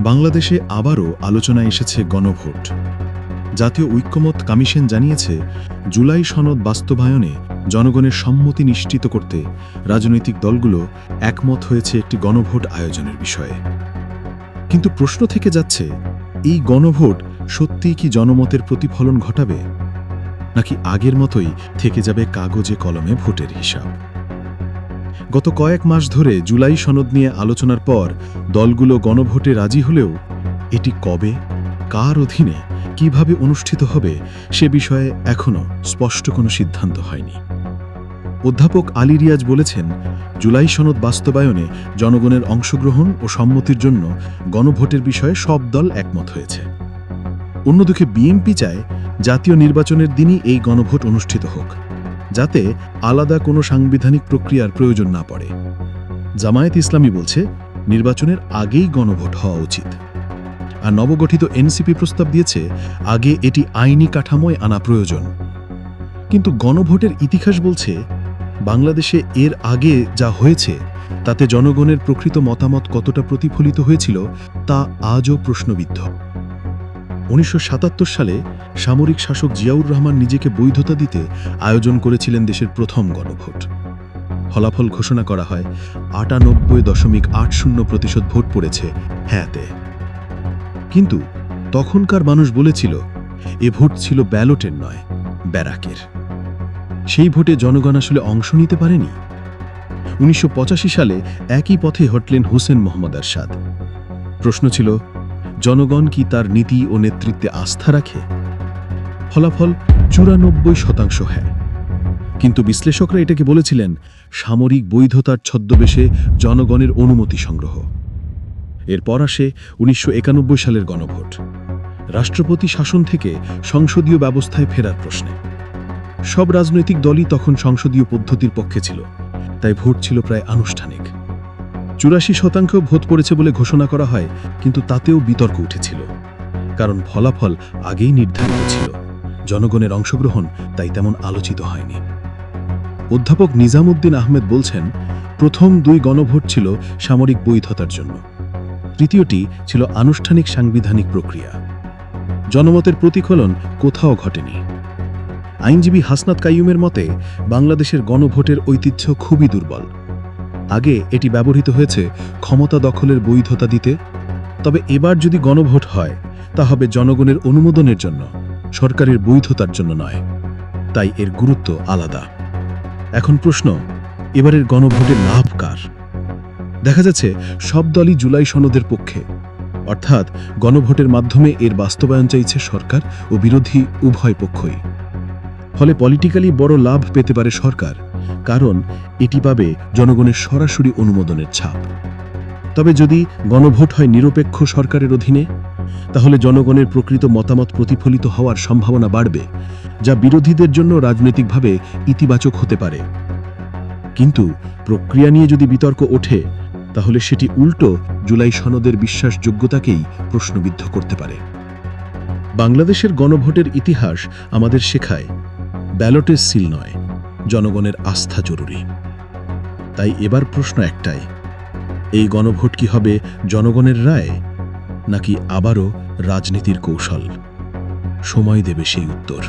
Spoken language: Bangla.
বাংলাদেশে আবারও আলোচনায় এসেছে গণভোট। জাতীয় ঐক্যমত কমিশন জানিয়েছে, জুলাই সনদ বাস্তবায়নে জনগণের সম্মতি নিশ্চিত করতে রাজনৈতিক দলগুলো একমত হয়েছে একটি গণভোট আয়োজনের বিষয়ে। কিন্তু প্রশ্ন থেকে যাচ্ছে, এই গণভোট সত্যিই কি জনমতের প্রতিফলন ঘটাবে? নাকি আগের মতোই থেকে যাবে কাগজে কলমে ভোটের হিসাব? গত কয়েক মাস ধরে জুলাই সনদ নিয়ে আলোচনার পর দলগুলো গণভোটে রাজি হলেও এটি কবে, কার অধীনে, কীভাবে অনুষ্ঠিত হবে সে বিষয়ে এখনও স্পষ্ট কোনো সিদ্ধান্ত হয়নি। অধ্যাপক আলী রিয়াজ বলেছেন, জুলাই সনদ বাস্তবায়নে জনগণের অংশগ্রহণ ও সম্মতির জন্য গণভোটের বিষয়ে সব দল একমত হয়েছে। অন্যদিকে বিএনপি চায় জাতীয় নির্বাচনের দিনই এই গণভোট অনুষ্ঠিত হোক। যাতে আলাদা কোনো সাংবিধানিক প্রক্রিয়ার প্রয়োজন না পড়ে। জামায়াত ইসলামী বলছে, নির্বাচনের আগেই গণভোট হওয়া উচিত। আর নবগঠিত এনসিপি প্রস্তাব দিয়েছে, আগে এটি আইনি কাঠামোয় আনা প্রয়োজন। কিন্তু গণভোটের ইতিহাস বলছে, বাংলাদেশে এর আগে যা হয়েছে, তাতে জনগণের প্রকৃত মতামত কতটা প্রতিফলিত হয়েছিল, তা আজও প্রশ্নবিদ্ধ। উনিশশো সাতাত্তর সালে সামরিক শাসক জিয়াউর রহমান নিজেকে বৈধতা দিতে আয়োজন করেছিলেন দেশের প্রথম গণভোট। ফলাফল ঘোষণা করা হয়, আটানব্বই দশমিক আট শূন্য প্রতিশত ভোট পড়েছে হ্যাঁতে। কিন্তু তখনকার মানুষ বলেছিল, এ ভোট ছিল ব্যালটের নয়, ব্যারাকের। সেই ভোটে জনগণ আসলে অংশ নিতে পারেনি। উনিশশো পঁচাশি সালে একই পথে হটলেন হোসেন মোহাম্মদ আরশাদ। প্রশ্ন ছিল জনগণ কি তার নীতি ও নেতৃত্বে আস্থা রাখে? ফলাফল চুরানব্বই শতাংশ হ্যাঁ। কিন্তু বিশ্লেষকরা এটাকে বলেছিলেন, সামরিক বৈধতার ছদ্মবেশে জনগণের অনুমতি সংগ্রহ। এরপর আসে উনিশশো একানব্বই সালের গণভোট। রাষ্ট্রপতি শাসন থেকে সংসদীয় ব্যবস্থায় ফেরার প্রশ্নে। সব রাজনৈতিক দলই তখন সংসদীয় পদ্ধতির পক্ষে ছিল, তাই ভোট ছিল প্রায় আনুষ্ঠানিক। চুরাশি শতাংশ ভোট পড়েছে বলে ঘোষণা করা হয়, কিন্তু তাতেও বিতর্ক উঠেছিল। কারণ ফলাফল আগেই নির্ধারিত ছিল। জনগণের অংশগ্রহণ তাই তেমন আলোচিত হয়নি। অধ্যাপক নিজামুদ্দিন আহমেদ বলছেন, প্রথম দুই গণভোট ছিল সামরিক বৈধতার জন্য। তৃতীয়টি ছিল আনুষ্ঠানিক সাংবিধানিক প্রক্রিয়া। জনমতের প্রতিফলন কোথাও ঘটেনি। আইনজীবী হাসনাত কাইয়ুমের মতে, বাংলাদেশের গণভোটের ঐতিহ্য খুবই দুর্বল। আগে এটি ব্যবহৃত হয়েছে ক্ষমতা দখলের বৈধতা দিতে, তবে এবার যদি গণভোট হয়, তা হবে জনগণের অনুমোদনের জন্য, সরকারের বৈধতার জন্য নয়। তাই এর গুরুত্ব আলাদা। এখন প্রশ্ন, এবারের গণভোটের লাভ কার? দেখা যাচ্ছে, সব দলই জুলাই সনদের পক্ষে। অর্থাৎ, গণভোটের মাধ্যমে এর বাস্তবায়ন চাইছে সরকার ও বিরোধী উভয় পক্ষই। ফলে পলিটিক্যালি বড় লাভ পেতে পারে সরকার। কারণ এটি পাবে জনগণের সরাসরি অনুমোদনের ছাপ। তবে যদি গণভোট হয় নিরপেক্ষ সরকারের অধীনে, তাহলে জনগণের প্রকৃত মতামত প্রতিফলিত হওয়ার সম্ভাবনা বাড়বে, যা বিরোধীদের জন্য রাজনৈতিকভাবে ইতিবাচক হতে পারে। কিন্তু প্রক্রিয়া নিয়ে যদি বিতর্ক ওঠে, তাহলে সেটি উল্টো জুলাই সনদের বিশ্বাসযোগ্যতাকেই প্রশ্নবিদ্ধ করতে পারে। বাংলাদেশের গণভোটের ইতিহাস আমাদের শেখায়, ব্যালটের সিল নয়। জনগণের আস্থা জরুরি। তাই এবার প্রশ্ন একটাই, এই গণভোট কি হবে জনগণের রায়, নাকি আবারও রাজনীতির কৌশল? সময় দেবে সেই উত্তর।